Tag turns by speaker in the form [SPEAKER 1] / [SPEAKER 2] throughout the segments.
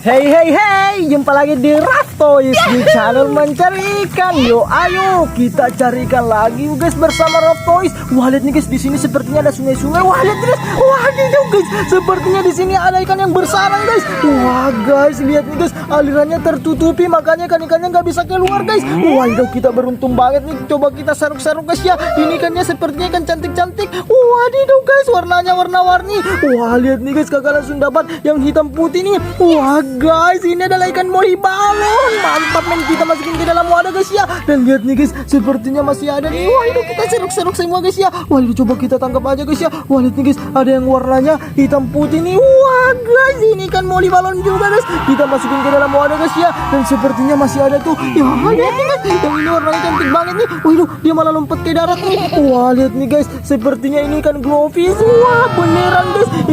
[SPEAKER 1] Hey hey hey, jumpa lagi di Raftoys di channel mencari ikan. Yo ayo kita cari ikan lagi guys bersama Raftoys. Wah lihat nih guys di sini sepertinya ada sungai-sungai. Wah lihat guys, wah gitu guys. Sepertinya di sini ada ikan yang bersarang guys. Wah guys lihat nih guys alirannya tertutupi makanya ikan-ikannya nggak bisa keluar guys. Wah itu kita beruntung banget nih. Coba kita saruk-saruk guys ya. Ini ikannya sepertinya ikan cantik-cantik. Wah dido guys warnanya warna-warni. Wah lihat nih guys kakak langsung dapat yang hitam putih nih. Wah guys ini adalah ikan mori balon. Mantap men kita masukin ke dalam wadah guys ya. Dan lihat nih guys sepertinya masih ada nih. Wah itu kita seruk-seruk semua guys ya. Wah itu coba kita tangkap aja guys ya. Wah lihat nih guys ada yang warnanya hitam putih nih. Wah guys ini ikan mori balon juga guys. Kita masukin ke dalam wadah guys ya. Dan sepertinya masih ada tuh. Ya lihat nih guys yang ini warnanya cantik banget nih. Wah itu dia malah lompat ke darat nih. Wah lihat nih guys sepertinya ini ikan glowfish. Wah beneran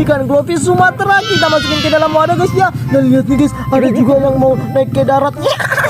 [SPEAKER 1] ikan glowfish Sumatera kita masukin ke dalam wadah guys ya. Dan lihat nih guys ada juga yang mau naik ke darat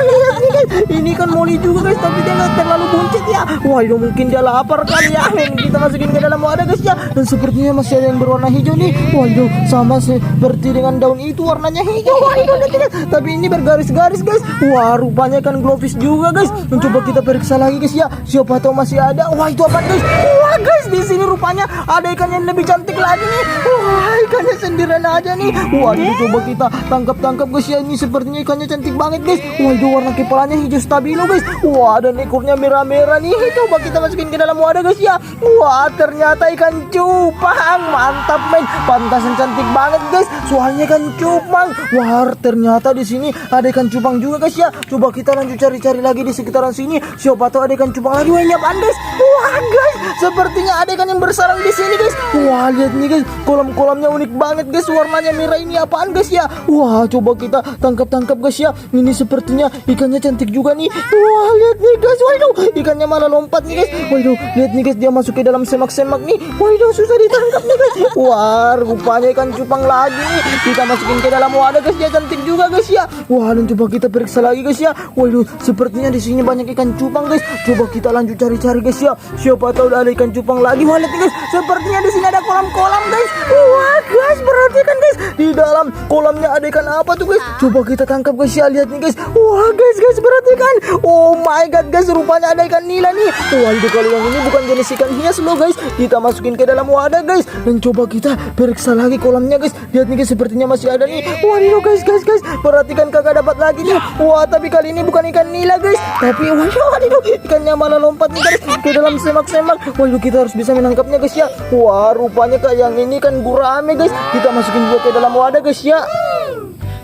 [SPEAKER 1] lihat nih guys ini kan moli juga guys tapi dia nggak terlalu buncit ya. Wah itu mungkin dia lapar kali ya. Dan kita masukin ke dalam wadah guys ya. Dan sepertinya masih ada yang berwarna hijau nih. Wah itu sama seperti dengan daun itu warnanya hijau. Wah itu lihat nih, guys. Tapi ini bergaris-garis guys. Wah rupanya kan glowfish juga guys. Mencoba kita periksa lagi guys ya. Siapa tahu masih ada. Wah itu apa guys? Wah guys di sini rupanya ada ikan yang lebih cantik lagi nih. Wah ikannya sendirian aja nih. Wah ini coba kita tangkap-tangkap guys ya. Ini sepertinya ikannya cantik banget guys. Wah itu warna kepalanya hijau stabilo guys. Wah dan ekornya merah-merah nih. Coba kita masukin ke dalam wadah guys ya. Wah ternyata ikan cupang. Mantap men. Pantasan cantik banget guys. Soalnya ikan cupang. Wah ternyata di sini ada ikan cupang juga guys ya. Coba kita lanjut cari-cari lagi di sekitaran sini. Siapa tahu ada ikan cupang lagi. Wah ini apaan guys? Wah guys, sepertinya ada ikan yang bersarang di sini guys. Wah lihat nih guys, kolam-kolamnya unik banget guys. Warnanya merah ini apaan guys ya? Wah coba kita tangkap-tangkap guys ya. Ini sepertinya ikannya cantik juga nih. Wah lihat nih guys, waduh ikannya malah lompat nih guys. Waduh lihat nih guys dia masuk ke dalam semak-semak nih. Waduh susah ditangkap nih guys. Wah rupanya ikan cupang lagi nih. Kita masukin ke dalam wadah guys. Dia cantik juga guys ya. Wah dan coba kita periksa lagi guys ya. Waduh sepertinya di sini banyak ikan cupang guys. Coba kita lanjut cari-cari guys ya. Siapa tahu ada ikan cupang lagi. Wah lihat nih guys. Sepertinya di sini ada kolam-kolam guys. Wah guys perhatikan guys. Di dalam kolamnya ada ikan apa tuh guys? Coba kita tangkap guys ya. Lihat nih guys. Wah guys guys perhatikan. Oh my god guys rupanya ada ikan nila nih. Wah itu kalau yang ini bukan jenis ikan hias loh guys. Kita masukin ke dalam wadah guys. Dan coba kita periksa lagi kolamnya guys. Lihat nih guys sepertinya masih ada nih. Wah ini loh guys guys guys. Perhatikan kakak dapat lagi nih. Wah tapi kali ini bukan ikan nila guys. Tapi waduh waduh ikannya malah lompat nih guys ke dalam semak-semak. Waduh kita harus bisa menangkapnya guys ya. Wah rupanya kayak yang ini kan gurame guys. Kita masukin juga ke dalam wadah guys ya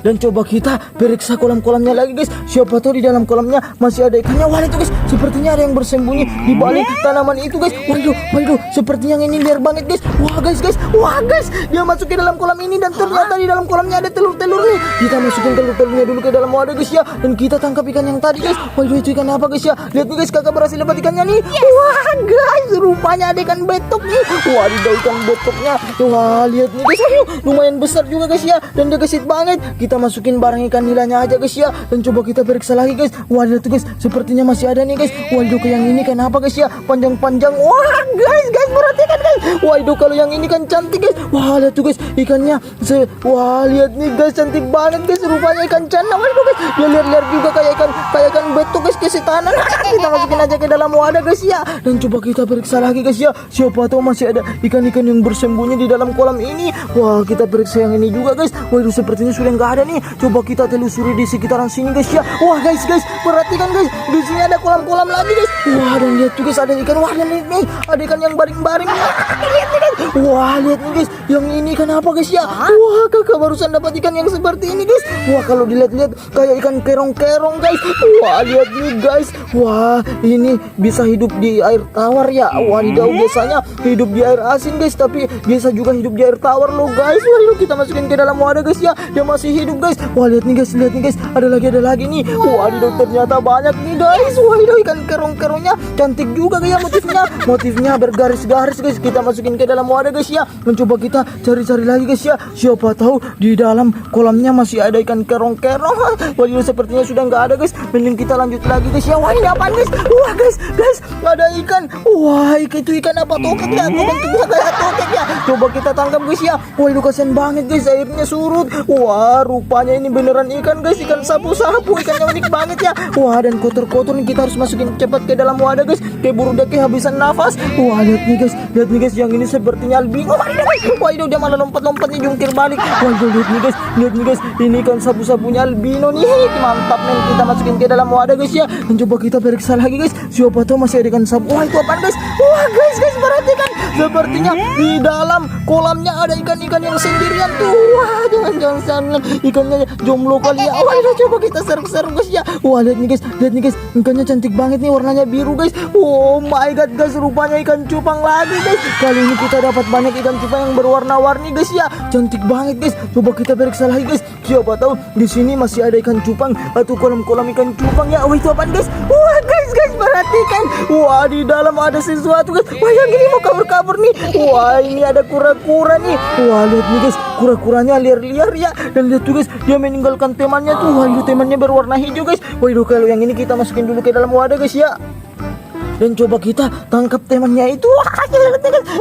[SPEAKER 1] dan coba kita periksa kolam-kolamnya lagi guys. Siapa tahu di dalam kolamnya masih ada ikannya wah itu guys. Sepertinya ada yang bersembunyi di balik tanaman itu guys. Waduh waduh. Sepertinya yang ini liar banget guys. Wah guys guys. Wah guys. Dia masuk ke dalam kolam ini dan ternyata di dalam kolamnya ada telur-telur nih. Kita masukin telur-telurnya dulu ke dalam wadah guys ya. Dan kita tangkap ikan yang tadi guys. Waduh itu ikan apa guys ya? Lihat nih guys kakak berhasil dapat ikannya nih. Wah guys. Rupanya ada ikan betok nih. Wah di ikan betoknya. Wah lihat nih guys. Aduh, lumayan besar juga guys ya. Dan dia gesit banget. Kita kita masukin barang ikan nilainya aja guys ya. Dan coba kita periksa lagi guys. Lihat tuh guys sepertinya masih ada nih guys. Waduh ke yang ini kenapa guys ya? Panjang-panjang. Wah guys guys perhatikan guys. Waduh kalau yang ini kan cantik guys. Wah lihat tuh guys ikannya se wah lihat nih guys cantik banget guys. Rupanya ikan cana waduh guys. Dia lihat-lihat juga kayak ikan kayak ikan betuk guys kesetanan kita masukin aja ke dalam wadah guys ya. Dan coba kita periksa lagi guys ya. Siapa tahu masih ada ikan-ikan yang bersembunyi di dalam kolam ini. Wah kita periksa yang ini juga guys. Waduh sepertinya sudah nggak ada nih. Coba kita telusuri di sekitaran sini guys ya. Wah guys guys, perhatikan guys. Di sini ada kolam-kolam lagi guys. Wah dan lihat juga guys ada ikan. Wah dan lihat nih, ada ikan yang baring-baring. lihat nih guys. Wah lihat nih guys, yang ini ikan apa guys ya? Wah kakak barusan dapat ikan yang seperti ini guys. Wah kalau dilihat-lihat kayak ikan kerong-kerong guys. Wah lihat nih guys. Wah ini bisa hidup di air tawar ya. Wadidaw biasanya hidup di air asin guys, tapi biasa juga hidup di air tawar loh guys. Waduh kita masukin ke dalam wadah guys ya. Dia masih hidup guys. Wah lihat nih guys, lihat nih guys. Ada lagi ada lagi nih. Waduh ternyata banyak nih guys. Waduh ikan kerong-kerongnya cantik juga kayak motifnya. Motifnya bergaris-garis guys. Kita masukin ke dalam wadah guys ya. Mencoba kita cari-cari lagi guys ya. Siapa tahu di dalam kolamnya masih ada ikan kerong-kerong. Waduh sepertinya sudah nggak ada guys. Mending kita lanjut lagi guys ya. Wah ini apa guys? Wah guys, guys ada ikan. Wah itu ikan apa toket ya? Bentuknya kayak toket ya. Coba kita tangkap guys ya. Waduh kasihan banget guys. Airnya surut. Wah rupanya ini beneran ikan guys. Ikan sapu-sapu. Ikannya unik banget ya. Wah dan kotor-kotor nih kita harus masukin cepat ke dalam wadah guys. Kayak burung dia kehabisan nafas. Wah lihat nih guys. Lihat nih guys. Yang ini sepertinya albino wah ini udah malah lompat-lompat nih jungkir balik. Wah lihat nih guys. Lihat nih guys. Ini ikan sapu-sapunya albino nih. Mantap men. Kita masukin ke dalam wadah guys ya. Dan coba kita periksa lagi guys. Siapa tahu masih ada ikan sapu. Wah itu apaan guys? Wah guys guys. Perhatikan. Sepertinya di dalam kolamnya ada ikan-ikan yang sendirian tuh. Wah jangan-jangan sana ikannya jomblo kali ya. Wah coba kita seruk-seruk guys ya. Wah lihat nih guys lihat nih guys. Ikannya cantik banget nih warnanya biru guys. Oh my god guys rupanya ikan cupang lagi guys. Kali ini kita dapat banyak ikan cupang yang berwarna-warni guys ya. Cantik banget guys. Coba kita periksa lagi guys. Siapa tahu di sini masih ada ikan cupang atau kolam-kolam ikan cupang ya. Wah itu guys. Wah guys guys perhatikan. Wah di dalam ada sesuatu guys. Wah yang ini mau kabur-kabur nih. Wah ini ada kura-kura nih. Wah lihat nih guys. Kura-kuranya liar-liar ya. Dan lihat tuh guys dia meninggalkan temannya tuh. Wah itu temannya berwarna hijau guys. Itu kalau yang ini kita masukin dulu ke dalam wadah guys ya dan coba kita tangkap temannya itu. Wah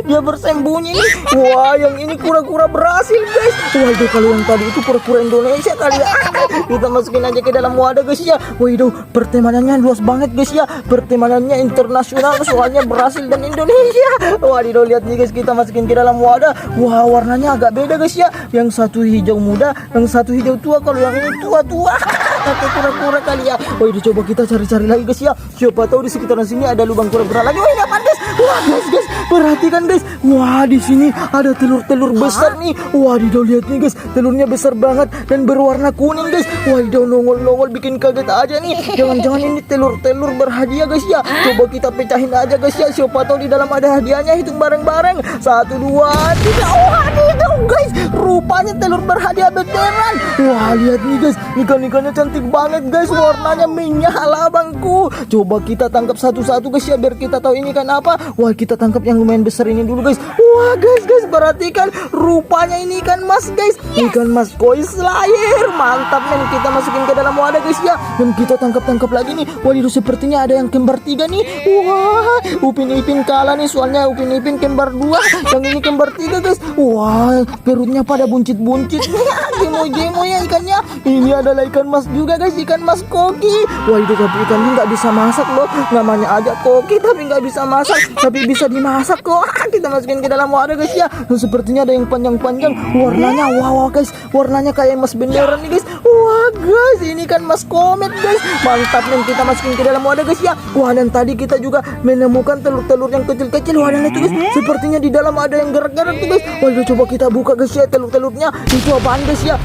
[SPEAKER 1] dia bersembunyi. Nih wah yang ini kura-kura berhasil guys. Wah itu kalau yang tadi itu kura-kura Indonesia kali ya. Kita masukin aja ke dalam wadah guys ya. Itu pertemanannya luas banget guys ya. Pertemanannya internasional soalnya Brasil dan Indonesia. Wah lihat nih guys kita masukin ke dalam wadah. Wah warnanya agak beda guys ya. Yang satu hijau muda yang satu hijau tua. Kalau yang ini tua-tua. Kata kura-kura kali ya. Itu coba kita cari-cari lagi guys ya. Siapa tahu di sekitaran sini ada lubang kura-kura lagi. Wah ini apaan guys. Wah guys guys. Perhatikan guys. Wah di sini ada telur-telur besar nih. Wah di lihat nih guys. Telurnya besar banget dan berwarna kuning guys. Wah di nongol-nongol bikin kaget aja nih. Jangan-jangan ini telur-telur berhadiah guys. Ya coba kita pecahin aja guys. Ya siapa tahu di dalam ada hadiahnya. Hitung bareng-bareng. Satu dua tiga. Wah itu guys. Rupanya telur berhadiah beneran wah lihat nih guys. Ikan-ikannya cantik banget guys. Warnanya menyala bangku coba kita tangkap satu-satu guys ya biar kita tahu ini kan apa. Wah kita tangkap yang lumayan besar ini dulu guys wah guys guys perhatikan. Rupanya ini ikan mas guys. Ikan mas koi slayer mantap men. Kita masukin ke dalam wadah guys ya. Dan kita tangkap-tangkap lagi nih. Itu sepertinya ada yang kembar tiga nih. Wah upin ipin kalah nih soalnya. Upin ipin kembar dua. Yang ini kembar tiga guys. Wah perutnya pada buncit-buncit. Nih jemo-jemo ya ikannya. Ini adalah ikan mas juga guys. Ikan mas koki. Itu tapi ikannya nggak bisa masak loh. Namanya aja koki tapi nggak bisa masak. Tapi bisa dimasak kok kita masukin ke dalam wadah guys ya. Dan sepertinya ada yang panjang-panjang. Warnanya wow, wow guys. Warnanya kayak emas beneran nih guys. Wah guys ini kan mas komet guys. Mantap nih kita masukin ke dalam wadah guys ya. Wah dan tadi kita juga menemukan telur-telur yang kecil-kecil. Wah dan itu guys sepertinya di dalam ada yang gerak-gerak tuh guys. Itu coba kita buka guys ya telur-telurnya. Itu apaan guys ya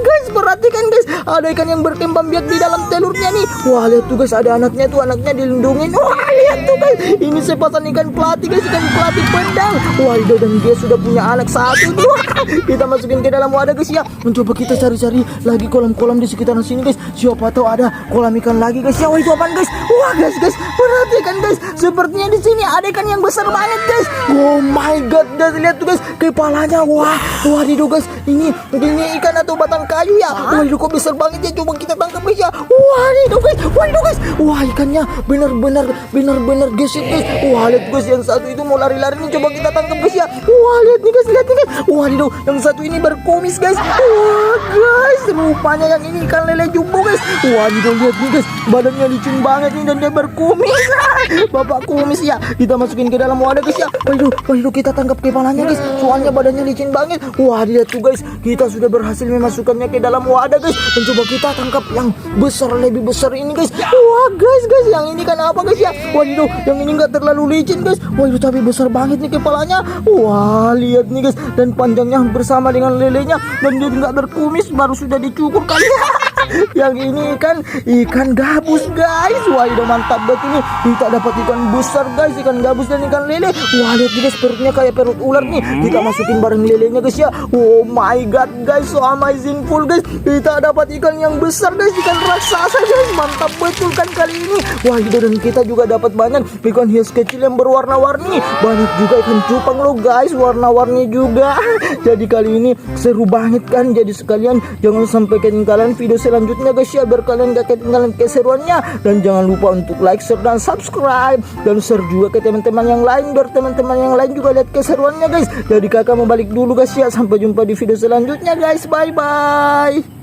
[SPEAKER 1] guys perhatikan guys. Ada ikan yang berkembang biak di dalam telurnya nih. Wah lihat tuh guys ada anaknya tuh anaknya dilindungin wah lihat tuh guys. Ini sepasang ikan pelatih guys ikan pelatih pedang wah dan dia sudah punya anak satu Wah, kita masukin ke dalam wadah guys ya. Mencoba kita cari-cari lagi kolam-kolam di sekitaran sini guys. Siapa tahu ada kolam ikan lagi guys. Ya wah itu apaan guys? Wah guys guys perhatikan guys. Sepertinya di sini ada ikan yang besar banget guys. Oh my god guys lihat tuh guys kepalanya. Wah wah itu guys ini ini ikan atau batang kayu ya. Wah itu kok besar banget ya coba kita tangkap guys ya wah itu guys. Wah itu guys. Wah ikannya benar-benar benar-benar gesit guys. Wah lihat guys yang satu itu mau lari-lari nih. Coba kita tangkap guys ya. Wah lihat nih guys lihat nih guys. Wah itu yang satu ini berkumis guys. Wah guys rupanya yang ini ikan lele jumbo guys. Wah itu lihat nih guys. Badannya licin banget nih dan dia berkumis. Bapak kumis ya. Kita masukin ke dalam wadah guys ya. Waduh waduh kita tangkap kepalanya guys. Soalnya badannya licin banget. Wah lihat tuh guys. Kita sudah berhasil memasukkannya ke dalam wadah guys. Dan coba kita tangkap yang besar lebih besar ini guys. Wah guys guys yang ini kan apa guys ya? Waduh yang ini enggak terlalu licin guys. Waduh tapi besar banget nih kepalanya. Wah lihat nih guys. Dan panjangnya bersama dengan lelenya. Dan dia nggak berkumis baru sudah dicukur kali yang ini ikan ikan gabus guys. Wah udah mantap banget ini. Kita dapat ikan besar guys. Ikan gabus dan ikan lele. Wah lihat guys perutnya kayak perut ular nih. Kita masukin bareng lelenya guys ya. Oh my god guys. So amazing full guys. Kita dapat ikan yang besar guys. Ikan raksasa guys. Mantap betul kan kali ini? Wah itu dan kita juga dapat banyak ikan hias kecil yang berwarna-warni. Banyak juga ikan cupang loh guys. Warna-warni juga. Jadi kali ini seru banget kan? Jadi sekalian jangan sampai ketinggalan video saya selanjutnya guys ya biar kalian gak ketinggalan keseruannya. Dan jangan lupa untuk like share dan subscribe. Dan share juga ke teman-teman yang lain biar teman-teman yang lain juga lihat keseruannya guys. Jadi kakak mau balik dulu guys ya. Sampai jumpa di video selanjutnya guys. Bye bye